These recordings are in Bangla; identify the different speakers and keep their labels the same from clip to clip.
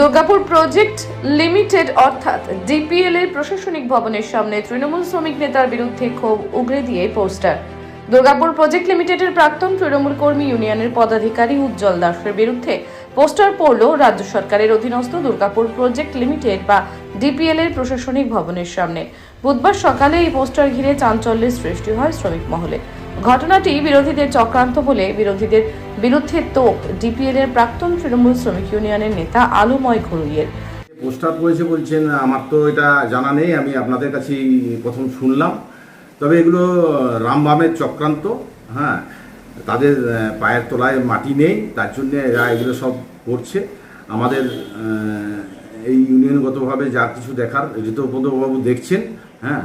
Speaker 1: দুর্গাপুর প্রজেক্ট লিমিটেড অর্থাৎ ডিপিএল এর প্রশাসনিক ভবনের সামনে তৃণমূল শ্রমিক নেতার বিরুদ্ধে ক্ষোভ উগরে দিয়ে পোস্টার। দুর্গাপুর প্রজেক্ট লিমিটেডের প্রাক্তন তৃণমূল কর্মী ইউনিয়নের পদাধিকারী উজ্জ্বল দাসের বিরুদ্ধে পোস্টার পড়ল রাজ্য সরকারের অধীনস্থ দুর্গাপুর প্রজেক্ট লিমিটেড বা ডিপিএল এর প্রশাসনিক ভবনের সামনে। বুধবার সকালে এই পোস্টার ঘিরে চাঞ্চল্যের সৃষ্টি হয় শ্রমিক মহলে। ঘটনাটি বিরোধীদের চক্রান্ত বলে বিরোধীদের বিরুদ্ধে তোপ। ডিপিএল এর প্রাক্তন তৃণমূল শ্রমিক ইউনিয়নের নেতা আলোময় ঘড়ুইয়ের
Speaker 2: পোস্টার করেছে বলছেন, আমার তো এটা জানা নেই, আমি আপনাদের কাছেই প্রথম শুনলাম। তবে এগুলো রামবামের চক্রান্ত হ্যাঁ তাদের পায়ের তলায় মাটি নেই, তার জন্য এরা এগুলো সব করছে। আমাদের এই ইউনিয়নগতভাবে যা কিছু দেখার ঋতপদবাবু দেখছেন হ্যাঁ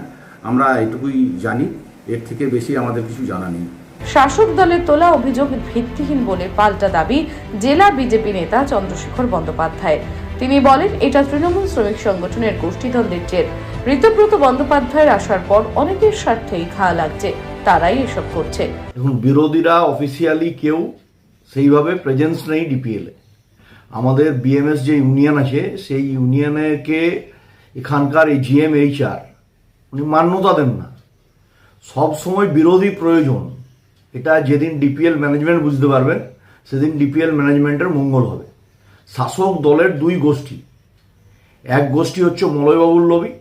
Speaker 2: আমরা এটুকুই জানি। এর থেকে বেশি আমাদের কিছু জানা নেই।
Speaker 1: শাসক দলের তোলা অভিযোগ ভিত্তিহীন বলে পাল্টা দাবি জেলা বিজেপি নেতা চন্দ্রশেখর বন্দ্যোপাধ্যায়। তিনি বলেন এটা তৃণমূল শ্রমিক সংগঠনের গোষ্ঠীদ্বন্দ্বের জের। ঋতব্রত বন্দ্যোপাধ্যায়ের আসার পর অনেকের স্বার্থেই ঘা লাগছে। তারাই এসব করছে।
Speaker 3: এখন বিরোধীরা অফিসিয়ালি কেউ সেইভাবে প্রেজেন্স নেই ডিপিএলে আমাদের বিএমএস যে ইউনিয়ন আছে সেই ইউনিয়নকে এখানকার এই জিএম এইচআর উনি মান্যতা দেন না। সব সময় বিরোধী প্রয়োজন। এটা যেদিন ডিপিএল ম্যানেজমেন্ট বুঝতে পারবেন সেদিন ডিপিএল ম্যানেজমেন্টের মঙ্গল হবে। শাসক দলের দুই গোষ্ঠী। এক গোষ্ঠী হচ্ছে মলয়বাবুর লবি,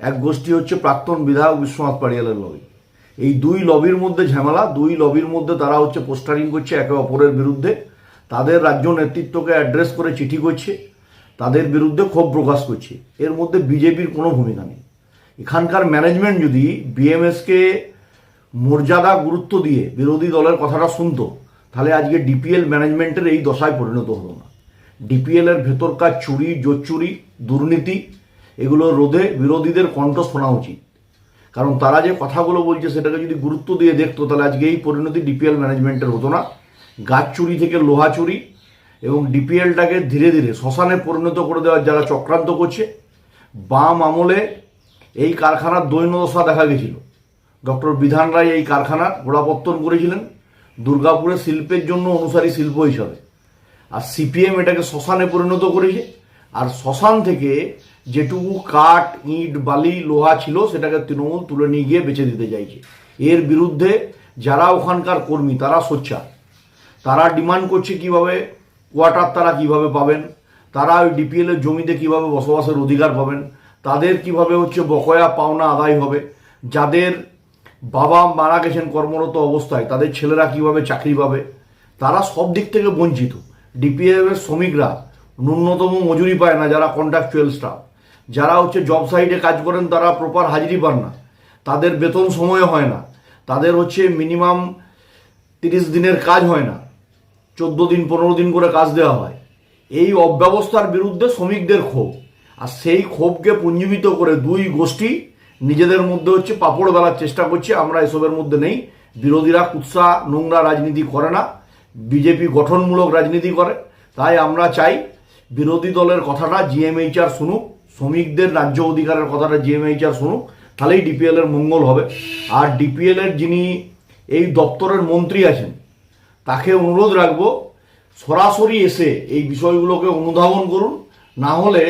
Speaker 3: এক গোষ্ঠী হচ্ছে প্রাক্তন বিধায়ক বিশ্বনাথ পাড়িয়ালের লবি। এই দুই লবির মধ্যে ঝামেলা, দুই লবির মধ্যে তারা হচ্ছে পোস্টারিং করছে একে অপরের বিরুদ্ধে। তাদের রাজ্য নেতৃত্বকে অ্যাড্রেস করে চিঠি করছে, তাদের বিরুদ্ধে ক্ষোভ প্রকাশ করছে। এর মধ্যে বিজেপির কোনো ভূমিকা নেই। এখানকার ম্যানেজমেন্ট যদি বিএমএসকে মর্যাদা গুরুত্ব দিয়ে বিরোধী দলের কথাটা শুনতো, তাহলে আজকে ডিপিএল ম্যানেজমেন্টের এই দশায় পরিণত হতো না। ডিপিএল এর ভেতরকার চুরি জোচ্চুরি দুর্নীতি, এগুলো রোধে বিরোধীদের কণ্ঠ শোনা উচিত। কারণ তারা যে কথাগুলো বলছে সেটাকে যদি গুরুত্ব দিয়ে দেখতো, তাহলে আজকে এই পরিণতি ডিপিএল ম্যানেজমেন্টের হতো না। গাছ চুরি থেকে লোহা চুরি এবং ডিপিএলটাকে ধীরে ধীরে শ্মশানে পরিণত করে দেওয়ার যারা চক্রান্ত করছে। বাম আমলে এই কারখানার দৈন্যদশা দেখা গেছিল। ডক্টর বিধান রায় এই কারখানার গোড়াপত্তন করেছিলেন, দুর্গাপুরে শিল্পের জন্য অনুসারী শিল্প হিসাবে। আর সিপিএম এটাকে শ্মশানে পরিণত করেছে। আর শ্মশান থেকে যেটুকু কাঠ, ইট, বালি, লোহা ছিল, সেটাকে তৃণমূল তুলে নিয়ে গিয়ে বেচে দিতে চাইছে। এর বিরুদ্ধে যারা ওখানকার কর্মী, তারা সোচ্চার। তারা ডিমান্ড করছে কীভাবে কোয়ার্টার তারা কীভাবে পাবেন, তারা ওই ডিপিএলের জমিতে কীভাবে বসবাসের অধিকার পাবেন তাদের কীভাবে হচ্ছে বকয়া পাওনা আদায় হবে? যাদের বাবা মারা গেছেন কর্মরত অবস্থায়, তাদের ছেলেরা কীভাবে চাকরি পাবে? তারা সব দিক থেকে বঞ্চিত। ডিপিএফ এর শ্রমিকরা ন্যূনতম মজুরি পায় না যারা কন্ট্রাকচুয়াল স্টাফ যারা হচ্ছে জব সাইটে কাজ করেন, তারা প্রপার হাজিরি পান না। তাদের বেতন সময়ে হয় না। তাদের হচ্ছে মিনিমাম তিরিশ দিনের কাজ হয় না। চোদ্দ দিন, পনেরো দিন করে কাজ দেওয়া হয়। এই অব্যবস্থার বিরুদ্ধে শ্রমিকদের ক্ষোভ। আর সেই ক্ষোভকে পুঞ্জীবিত করে দুই গোষ্ঠী নিজেদের মধ্যে হচ্ছে পাপড় বেলার চেষ্টা করছে, আমরা এসবের মধ্যে নেই। বিরোধীরা কুৎসা নোংরা রাজনীতি করে না, বিজেপি গঠনমূলক রাজনীতি করে। তাই আমরা চাই বিরোধী দলের কথাটা জিএমএইচআর শুনুক, শ্রমিকদের রাজ্য অধিকারের কথাটা জিএমএইচআর শুনুক, তাহলেই ডিপিএল এর মঙ্গল হবে। আর ডিপিএল এর যিনি এই দপ্তরের মন্ত্রী আছেন, তাকে অনুরোধ রাখব সরাসরি এসে এই বিষয়গুলোকে অনুধাবন করুন, না হলে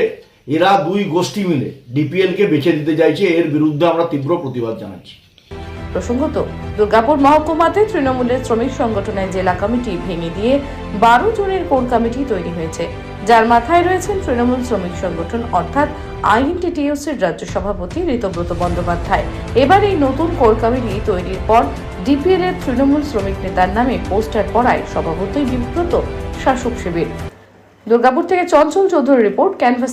Speaker 3: এরা দুই গোষ্ঠী মিলে ডিপিএলকে বেছে দিতে চাইছে। এর বিরুদ্ধে আমরা তীব্র প্রতিবাদ জানাচ্ছি।
Speaker 1: প্রসঙ্গত, দুর্গাপুর মহকুমাতে তৃণমূলের শ্রমিক সংগঠনের জেলা কমিটি ভেঙে দিয়ে বারো জনের কোর কমিটি তৈরি হয়েছে। যার মাথায় রয়েছেন তৃণমূল শ্রমিক সংগঠন, অর্থাৎ আইএনটিটিউসির রাজ্য সভাপতি ঋতব্রত বন্দ্যোপাধ্যায়। এবার এই নতুন কোর কমিটি তৈরির পর ডিপিএল এর তৃণমূল শ্রমিক নেতার নামে পোস্টার পড়ায় স্বভাবতই বিব্রত শাসক শিবির। দুর্গাপুর থেকে চঞ্চল চৌধুরীর রিপোর্ট, ক্যানভাস